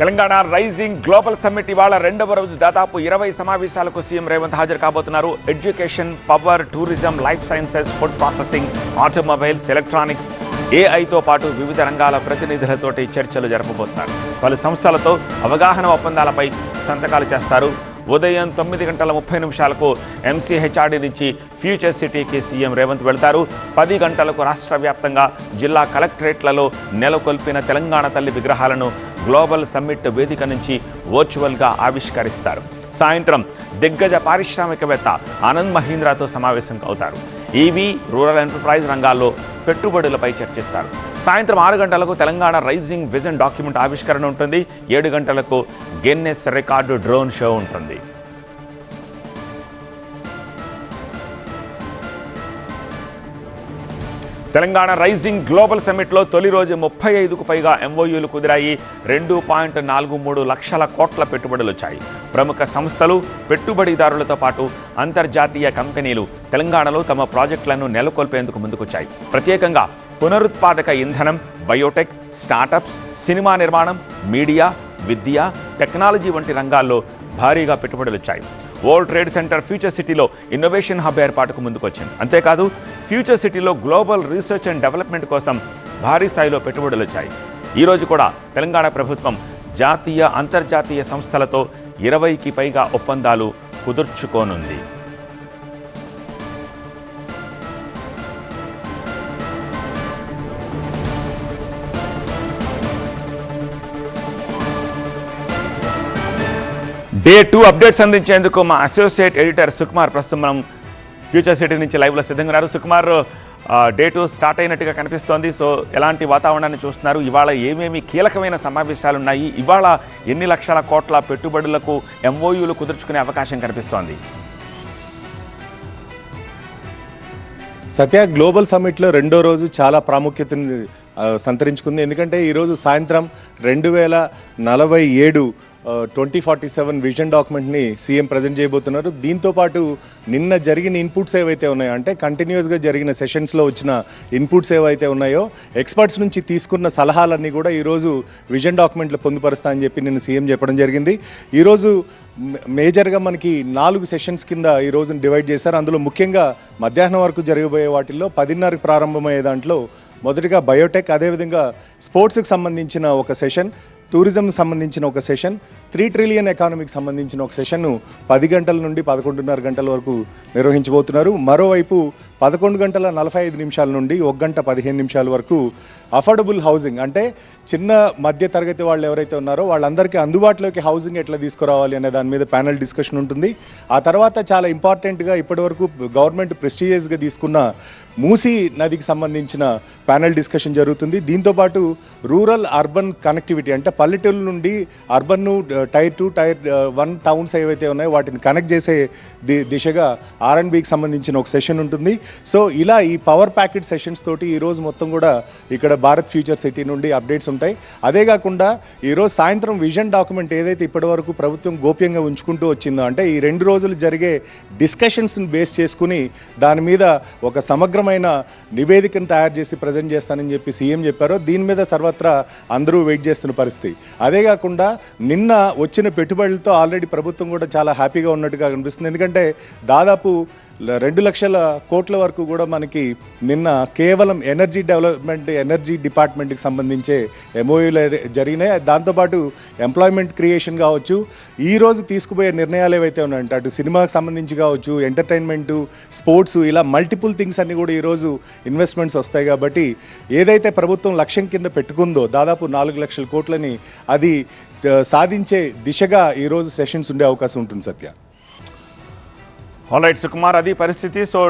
Telangana rising global summit ఇవాళ రెండవ రోజు దాదాపు ఇరవై సమావేశాలకు సీఎం రేవంత్ హాజరు కాబోతున్నారు. Education power tourism life sciences food processing automobiles electronics ఏఐతో పాటు వివిధ రంగాల ప్రతినిధులతోటి చర్చలు జరపబోతున్నారు. పలు సంస్థలతో అవగాహన ఒప్పందాలపై సంతకాలు చేస్తారు. ఉదయం తొమ్మిది గంటల ముప్పై నిమిషాలకు ఎంసీహెచ్ఆర్డీ నుంచి ఫ్యూచర్ సిటీకి సీఎం రేవంత్ వెళ్తారు. పది గంటలకు రాష్ట్ర వ్యాప్తంగా జిల్లా కలెక్టరేట్లలో నెలకొల్పిన తెలంగాణ తల్లి విగ్రహాలను గ్లోబల్ సమ్మిట్ వేదిక నుంచి వర్చువల్గా ఆవిష్కరిస్తారు. సాయంత్రం దిగ్గజ పారిశ్రామికవేత్త ఆనంద్ మహీంద్రాతో సమావేశం అవుతారు ఈవీ రూరల్ ఎంటర్ప్రైజ్ రంగాల్లో పెట్టుబడులపై చర్చిస్తారు. సాయంత్రం ఆరు గంటలకు తెలంగాణ రైజింగ్ విజన్ డాక్యుమెంట్ ఆవిష్కరణ ఉంటుంది. ఏడు గంటలకు గిన్నెస్ రికార్డు డ్రోన్ షో ఉంటుంది. తెలంగాణ రైజింగ్ గ్లోబల్ సమ్మిట్లో తొలి రోజు ముప్పై ఐదుకు పైగా ఎంఓయూలు కుదిరాయి. రెండు పాయింట్ నాలుగు మూడు లక్షల కోట్ల పెట్టుబడులు వచ్చాయి. ప్రముఖ సంస్థలు పెట్టుబడిదారులతో పాటు అంతర్జాతీయ కంపెనీలు తెలంగాణలో తమ ప్రాజెక్టులను నెలకొల్పేందుకు ముందుకొచ్చాయి. ప్రత్యేకంగా పునరుత్పాదక ఇంధనం బయోటెక్ స్టార్టప్స్ సినిమా నిర్మాణం మీడియా విద్య టెక్నాలజీ వంటి రంగాల్లో భారీగా పెట్టుబడులు వచ్చాయి వరల్డ్ ట్రేడ్ సెంటర్ ఫ్యూచర్ సిటీలో ఇన్నోవేషన్ హబ్ ఏర్పాటుకు ముందుకొచ్చింది. అంతేకాదు ఫ్యూచర్ సిటీలో గ్లోబల్ రీసెర్చ్ అండ్ డెవలప్మెంట్ కోసం భారీ స్థాయిలో పెట్టుబడులు వచ్చాయి. ఈరోజు కూడా తెలంగాణ ప్రభుత్వం జాతీయ అంతర్జాతీయ సంస్థలతో ఇరవైకి పైగా ఒప్పందాలు కుదుర్చుకోనుంది. డే టూ అప్డేట్స్ అందించేందుకు మా అసోసియేట్ ఎడిటర్ సుకుమార్ ప్రస్తుతం మనం ఫ్యూచర్ సిటీ నుంచి లైవ్లో సిద్ధంగా ఉన్నారు. సుకుమార్ డే టూ స్టార్ట్ అయినట్టుగా కనిపిస్తోంది. సో ఎలాంటి వాతావరణాన్ని చూస్తున్నారు? ఇవాళ ఏమేమి కీలకమైన సమావేశాలు ఉన్నాయి ఇవాళ ఎన్ని లక్షల కోట్ల పెట్టుబడులకు ఎంఓయూలు కుదుర్చుకునే అవకాశం కనిపిస్తోంది? సత్య గ్లోబల్ సమ్మిట్లో రెండో రోజు చాలా ప్రాముఖ్యతను సంతరించుకుంది. ఎందుకంటే ఈరోజు సాయంత్రం రెండు వేల నలభై ఏడు ట్వంటీ ఫార్టీ సెవెన్ విజన్ డాక్యుమెంట్ని సీఎం ప్రజెంట్ చేయబోతున్నారు. దీంతో పాటు నిన్న జరిగిన ఇన్పుట్స్ ఏవైతే ఉన్నాయో అంటే కంటిన్యూస్గా జరిగిన సెషన్స్లో వచ్చిన ఇన్పుట్స్ ఏవైతే ఉన్నాయో ఎక్స్పర్ట్స్ నుంచి తీసుకున్న సలహాలన్నీ కూడా ఈరోజు విజన్ డాక్యుమెంట్లో పొందుపరుస్తా అని చెప్పి నిన్న సీఎం చెప్పడం జరిగింది. ఈరోజు మేజర్గా మనకి నాలుగు సెషన్స్ కింద ఈ రోజున డివైడ్ చేశారు. అందులో ముఖ్యంగా మధ్యాహ్నం వరకు జరగబోయే వాటిల్లో పదిన్నరకు ప్రారంభమయ్యే దాంట్లో మొదటిగా బయోటెక్ అదేవిధంగా స్పోర్ట్స్కి సంబంధించిన ఒక సెషన్ టూరిజం సంబంధించిన ఒక సెషన్ త్రీ ట్రిలియన్ ఎకానమీకి సంబంధించిన ఒక సెషన్ను పది గంటల నుండి పదకొండున్నర గంటల వరకు నిర్వహించబోతున్నారు. మరోవైపు పదకొండు గంటల నలభై ఐదు నిమిషాల నుండి ఒక గంట పదిహేను నిమిషాల వరకు అఫోర్డబుల్ హౌసింగ్ అంటే చిన్న మధ్య తరగతి వాళ్ళు ఎవరైతే ఉన్నారో వాళ్ళందరికీ అందుబాటులోకి హౌసింగ్ ఎట్లా తీసుకురావాలి అనే దాని మీద ప్యానల్ డిస్కషన్ ఉంటుంది. ఆ తర్వాత చాలా ఇంపార్టెంట్గా ఇప్పటివరకు గవర్నమెంట్ ప్రెస్టీజియస్గా తీసుకున్న మూసీ నదికి సంబంధించిన ప్యానల్ డిస్కషన్ జరుగుతుంది. దీంతోపాటు రూరల్ అర్బన్ కనెక్టివిటీ అంటే పల్లెటూరు నుండి urban tier two tier one towns ఏవైతే ఉన్నాయో వాటిని కనెక్ట్ చేసే ది దిశగా ఆర్ఎన్బికి సంబంధించిన ఒక సెషన్ ఉంటుంది. సో ఇలా ఈ పవర్ ప్యాకెట్ సెషన్స్ తోటి ఈ రోజు మొత్తం కూడా ఇక్కడ భారత్ ఫ్యూచర్ సిటీ నుండి అప్డేట్స్ ఉంటాయి. అదే కాకుండా ఈరోజు సాయంత్రం విజన్ డాక్యుమెంట్ ఏదైతే ఇప్పటివరకు ప్రభుత్వం గోప్యంగా ఉంచుకుంటూ వచ్చిందో అంటే ఈ రెండు రోజులు జరిగే డిస్కషన్స్ని బేస్ చేసుకుని దాని మీద ఒక సమగ్రమైన నివేదికను తయారు చేసి ప్రజెంట్ చేస్తానని చెప్పి సీఎం చెప్పారు. దీని మీద సర్వత్రా అందరూ వెయిట్ చేస్తున్న పరిస్థితి. అదే కాకుండా నిన్న వచ్చిన పెట్టుబడులతో ఆల్రెడీ ప్రభుత్వం కూడా చాలా హ్యాపీగా ఉన్నట్టుగా కనిపిస్తుంది. ఎందుకంటే దాదాపు రెండు లక్షల కోట్ల వరకు కూడా మనకి నిన్న కేవలం ఎనర్జీ డెవలప్మెంట్ ఎనర్జీ డిపార్ట్మెంట్కి సంబంధించే ఎంఓయూలు జరిగినాయి. దాంతోపాటు ఎంప్లాయ్మెంట్ క్రియేషన్ కావచ్చు ఈ రోజు తీసుకుపోయే నిర్ణయాలు ఏవైతే ఉన్నాయంటే అటు సినిమాకి సంబంధించి కావచ్చు ఎంటర్టైన్మెంటు స్పోర్ట్స్ ఇలా మల్టిపుల్ థింగ్స్ అన్ని కూడా ఈరోజు ఇన్వెస్ట్మెంట్స్ వస్తాయి కాబట్టి ఏదైతే ప్రభుత్వం లక్ష్యం కింద పెట్టుకుందో దాదాపు నాలుగు లక్షల కోట్లని అది సాధించే దిశగా ఈరోజు సెషన్స్ ఉండే అవకాశం ఉంటుంది సత్య. ఆల్ రైట్ సుకుమార్ అది పరిస్థితి. సో